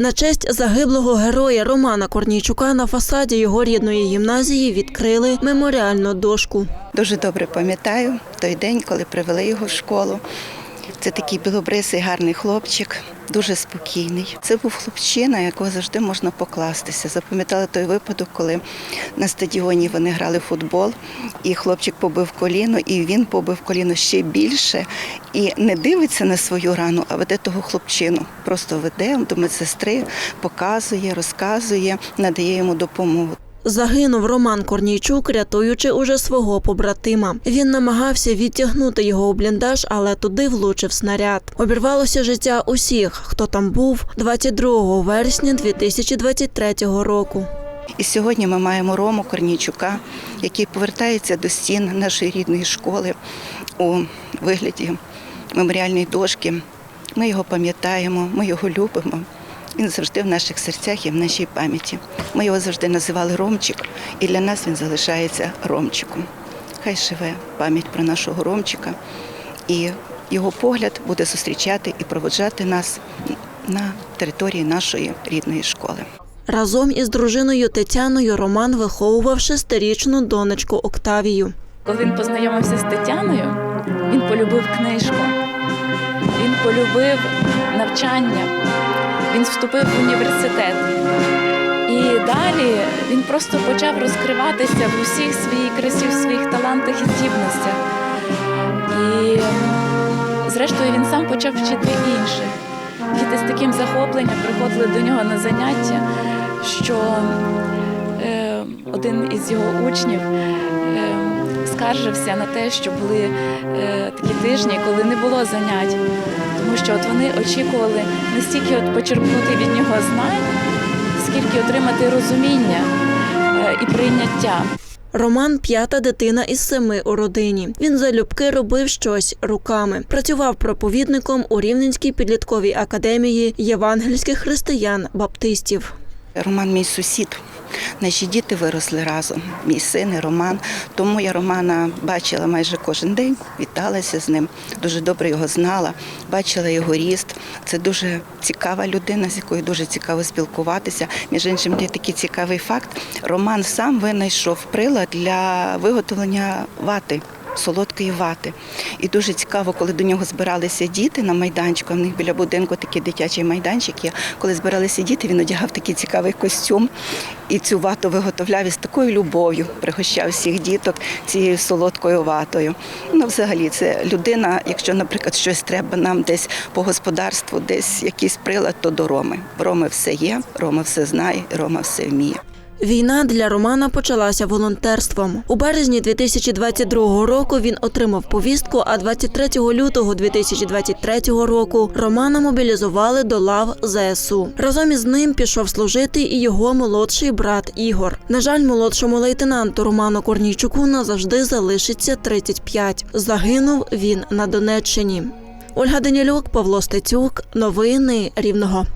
На честь загиблого героя Романа Корнійчука на фасаді його рідної гімназії відкрили меморіальну дошку. Дуже добре пам'ятаю той день, коли привели його в школу. Це такий білобрисий гарний хлопчик, дуже спокійний. Це був хлопчина, якого завжди можна покластися. Запам'ятала той випадок, коли на стадіоні вони грали в футбол, і хлопчик побив коліно, і він побив коліно ще більше. І не дивиться на свою рану, а веде того хлопчину. Просто веде до медсестри, показує, розказує, надає йому допомогу. Загинув Роман Корнійчук, рятуючи уже свого побратима. Він намагався відтягнути його у бліндаж, але туди влучив снаряд. Обірвалося життя усіх, хто там був 22 вересня 2023 року. І сьогодні ми маємо Рому Корнійчука, який повертається до стін нашої рідної школи у вигляді меморіальної дошки. Ми його пам'ятаємо, ми його любимо. Він завжди в наших серцях і в нашій пам'яті. Ми його завжди називали Ромчик, і для нас він залишається Ромчиком. Хай живе пам'ять про нашого Ромчика, і його погляд буде зустрічати і проводжати нас на території нашої рідної школи. Разом із дружиною Тетяною Роман виховував шестирічну донечку Октавію. Коли він познайомився з Тетяною, він полюбив книжку, він полюбив навчання, він вступив в університет. І далі він просто почав розкриватися в усіх своїй красі, в своїх талантах і здібностях. І зрештою він сам почав вчити інших. Діти з таким захопленням приходили до нього на заняття, що е, один із його учнів е, скаржився на те, що були е, тижні, коли не було занять, тому що от вони очікували не стільки от почерпнути від нього знань, скільки отримати розуміння е, і прийняття. Роман п'ята дитина із семи у родині. Він залюбки робив щось руками. Працював проповідником у Рівненській підлітковій академії євангельських християн баптистів. Роман мій сусід. Наші діти виросли разом. Мій син і Роман. Тому я Романа бачила майже кожен день, віталася з ним, дуже добре його знала, бачила його ріст. Це дуже цікава людина, з якою дуже цікаво спілкуватися. Між іншим, є такий цікавий факт. Роман сам винайшов прилад для виготовлення вати. Солодкої вати. І дуже цікаво, коли до нього збиралися діти на майданчику. В них біля будинку такий дитячий майданчик є. Коли збиралися діти, він одягав такий цікавий костюм і цю вату виготовляв із такою любов'ю, пригощав всіх діток цією солодкою ватою. Ну, взагалі, це людина, якщо, наприклад, щось треба нам десь по господарству, десь якийсь прилад, то до Роми. Роми все є, Рома все знає, Рома все вміє. Війна для Романа почалася волонтерством. У березні 2022 року він отримав повістку, а 23 лютого 2023 року Романа мобілізували до лав ЗСУ. Разом із ним пішов служити і його молодший брат Ігор. На жаль, молодшому лейтенанту Роману Корнійчуку назавжди залишиться 35. Загинув він на Донеччині. Ольга Данілюк, Павло Стецюк. Новини Рівного.